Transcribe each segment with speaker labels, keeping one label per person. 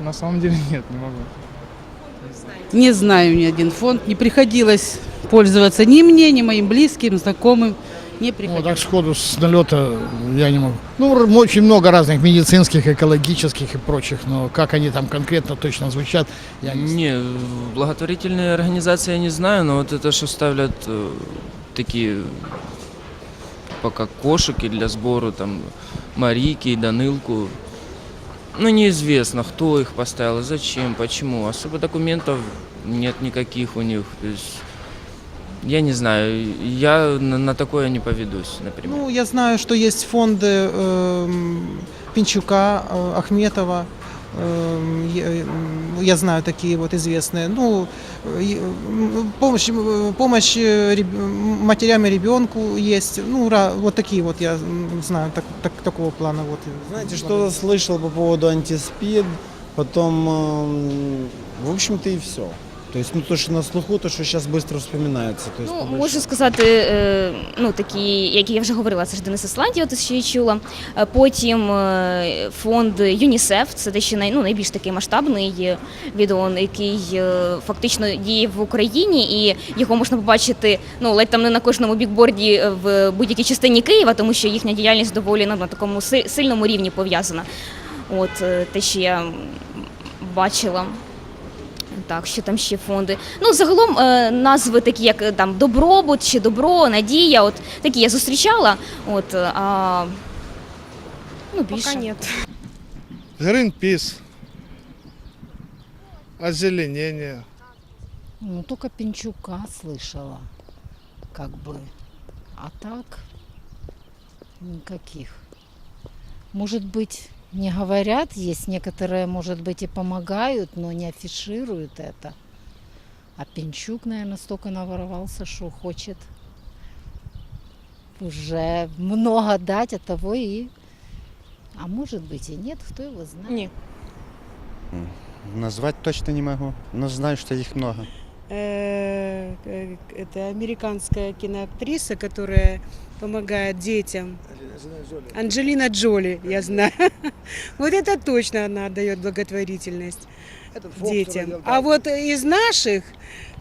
Speaker 1: на самом деле нет, не могу.
Speaker 2: Не знаю ни один фонд. Не приходилось пользоваться ни мне, ни моим близким, знакомым. Не
Speaker 3: Ну,
Speaker 2: приходилось.
Speaker 3: так сходу с налета я не могу. Ну, очень много разных медицинских, экологических и прочих, но как они там конкретно точно звучат, я не знаю.
Speaker 4: Не, благотворительные организации я не знаю, но вот это, что ставлят э, такие пока кошики для сбора, там, Марики, Данилку, ну, неизвестно, кто их поставил, зачем, почему. Особо документов нет никаких у них. То есть, я не знаю, я на, на такое не поведусь, например.
Speaker 5: Ну, я знаю, что есть фонды эм, Пинчука, э, Ахметова. Эм, я, м, я знаю такие вот известные. Ну, э, м, помощь, помощь э, матерям и ребенку есть. Ну, вот такие вот я знаю, так, так- такого плана. Вот.
Speaker 6: Знаете, что слышал по поводу антиспид, потом, эм, в общем-то, и все. То есть, ну, то, что на слуху, то, что сейчас быстро вспоминается. То есть,
Speaker 7: Ну,
Speaker 6: по
Speaker 7: можу сказати, е, ну такі, які я вже говорила, це ж Денис Ісландія, от що я чула. Е, Потім е, фонд ЮНІСЕФ, це те, що най, ну, найбільш такий масштабний е, відеон, який е, фактично діє в Україні, і його можна побачити ну ледь там не на кожному бікборді е, в будь-якій частині Києва, тому що їхня діяльність доволі ну, на такому си- сильному рівні пов'язана. От е, те, що я бачила. Так, що там ще фонди. Ну, загалом е, назви такі, як е, там добробут чи добро, надія, от такі я зустрічала. От, е, а, ну, більше.
Speaker 8: Пока нет.
Speaker 9: Гринпіс, озеленение.
Speaker 10: Ну, только Пинчука слышала, как бы. А так никаких. Может быть, не говорят, есть некоторые, может быть, и помогают, но не афишируют это. А Пинчук, наверное, столько наворовался, что хочет уже много дать, от того и... А может быть и нет, кто его знает.
Speaker 8: Нет.
Speaker 11: Назвать точно не могу, но знаю, что их много.
Speaker 8: Э, Это американская киноактриса, которая помогает детям. Анджелина Джоли, я знаю. Вот это точно она отдает благотворительность детям. А вот из наших,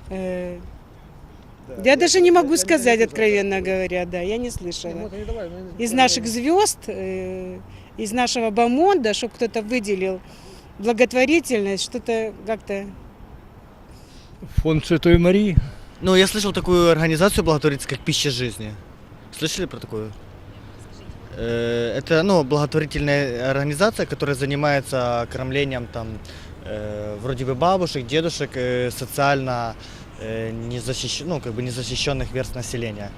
Speaker 8: э, я даже не могу сказать, откровенно говоря, да, я не слышала. Из наших звезд, э, из нашего бомонда, чтобы кто-то выделил благотворительность, что-то как-то
Speaker 1: Фонд Святой Марии.
Speaker 6: Ну, я слышал такую организацию благотворительную, как «Пища жизни». Слышали про такую? Э, Это, ну, благотворительная организация, которая занимается кормлением там э, вроде бы бабушек, дедушек, э, социально э, незащищ- ну, как бы незащищенных верст населения.